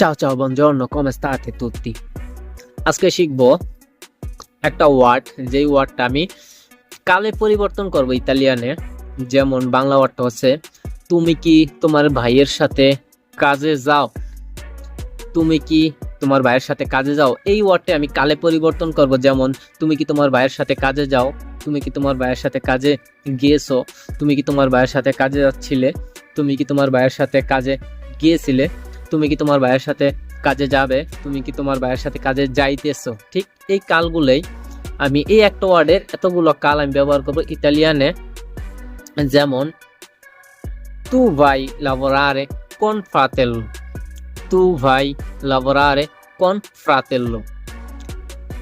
Ciao ciao, buongiorno, come state tutti? আজকে শিখব একটা ওয়ার্ড যেই ওয়ার্ডটা আমি কালে পরিবর্তন করব ইতালিয়ানে। যেমন বাংলা ওয়ার্ডটা হচ্ছে তুমি কি তোমার ভাইয়ের সাথে কাজে যাও? তুমি কি তোমার ভাইয়ের সাথে কাজে যাও? এই ওয়ার্ডটা আমি কালে পরিবর্তন করব যেমন তুমি কি তোমার ভাইয়ের সাথে কাজে যাও? তুমি কি তোমার ভাইয়ের সাথে কাজে গিয়েছো? তুমি কি তোমার ভাইয়ের সাথে কাজে যাচ্ছিলে? তুমি কি তোমার ভাইয়ের সাথে কাজে গিয়েছিলে? তুমি কি তোমার ভাইয়ের সাথে কাজে যাবে? তুমি কি তোমার ভাইয়ের সাথে কাজে যাইতেছো? ঠিক এই কালগুলোই আমি এই একটা ওয়ার্ডের এতগুলো কাল আমি ব্যবহার করব ইতালিয়ানে। যেমন, তু ভাই লাভরারে কোন ফ্রাতেল্লো? তু ভাই লাভরারে কোন ফ্রাতেল্লো?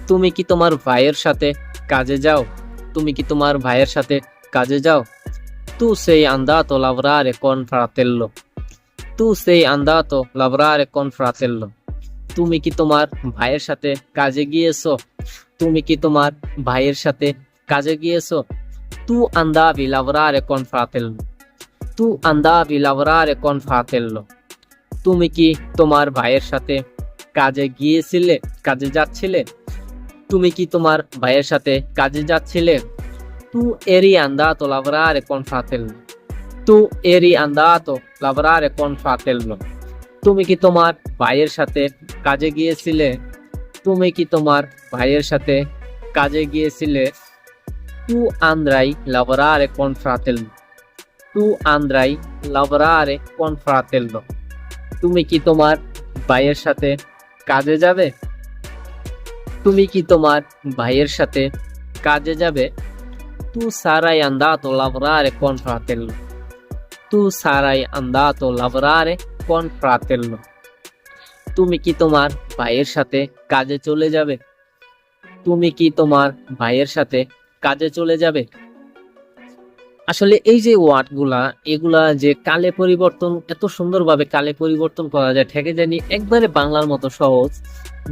তুমি কি তোমার ভাইয়ের সাথে কাজে যাও? তুমি কি তোমার ভাইয়ের সাথে কাজে যাও? তু সেই আন্দাতো লাভরারে কোন ফ্রাতেল্লো? তু সেই আন্দাতো লাভরারে কোন ফ্রাতেল্লো তুমি কি তোমার ভাইয়ের সাথে কাজে গিয়েছো? তুমি কি তোমার ভাইয়ের সাথে কাজে গিয়েছো? তু আন্দাবি লাভরারে কোন ফ্রাতেল্লো তু আন্দাবি লাভরারে কোন ফ্রাতেল্লো তুমি কি তোমার ভাইয়ের সাথে কাজে গিয়েছিলে, কাজে যাচ্ছিলে? তুমি কি তোমার ভাইয়ের সাথে কাজে যাচ্ছিলে? তু এরি আন্দাতো লাভরারে কোন ফ্রাতেল্লো তু এরি আন্দাতো লাভরারে কোন ফ্রাতেল্লো তুমি কি তোমার ভাইয়ের সাথে কাজে গিয়েছিলে? তুমি কি তোমার ভাইয়ের সাথে কাজে গিয়েছিলে? তু আন্দ্রাই লাভরারে কোন ফ্রাতেল্লো তু আন্দ্রাই লাভরারে কোন ফ্রাতেল্লো তুমি কি তোমার ভাইয়ের সাথে কাজে যাবে? তুমি কি তোমার ভাইয়ের সাথে কাজে যাবে? তু সারাই আন্দাতো লাভরারে কোন ফ্রাতেল্লো তু সারাই আন্দাতো লাভরারে কোন ফ্রাতেল্লো তুমি কি তোমার ভাইয়ের সাথে কাজে চলে যাবে তুমি কি তোমার ভাইয়ের সাথে কাজে চলে যাবে আসলে এই যে ওয়ার্ডগুলা এগুলা যে কালে পরিবর্তন, এত সুন্দরভাবে কালে পরিবর্তন করা যায়, ঠেকে জানি একবারে বাংলার মতো সহজ।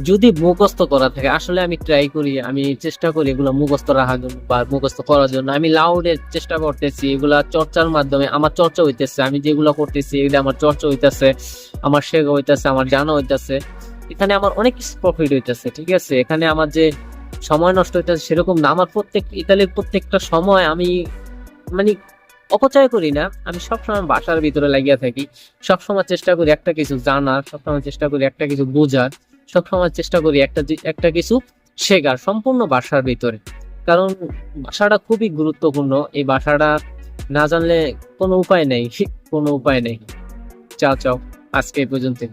যদি মুখস্থ করা থাকে, আসলে আমি ট্রাই করি, আমি চেষ্টা করি এগুলো মুখস্থ রাখার জন্য বা মুখস্থ করার জন্য। আমি লাউডের চেষ্টা করতেছি, এগুলা চর্চার মাধ্যমে আমার চর্চা হইতেছে, আমি যেগুলো করতেছি, এগুলো আমার চর্চা হইতেছে, আমার শেখা হইতেছে, আমার জানা হইতেছে। এখানে আমার অনেক প্রফিট হইতেছে, ঠিক আছে? এখানে আমার যে সময় নষ্ট হইতেছে, সেরকম না। আমার প্রত্যেক, ইতালির প্রত্যেকটা সময় আমি মানে অপচয় করি না। আমি সবসময় বাসার ভিতরে লাগিয়ে থাকি। সবসময় চেষ্টা করি একটা কিছু জানার, সবসময় চেষ্টা করি একটা কিছু বোঝার, সবসময় চেষ্টা করি একটা একটা কিছু শেখার সম্পূর্ণ বাসার ভিতরে। কারণ ভাষাটা খুবই গুরুত্বপূর্ণ। এই ভাষাটা না জানলে কোনো উপায় নেই। কোনো উপায় নেই। চাও চাও, আজকে এই পর্যন্ত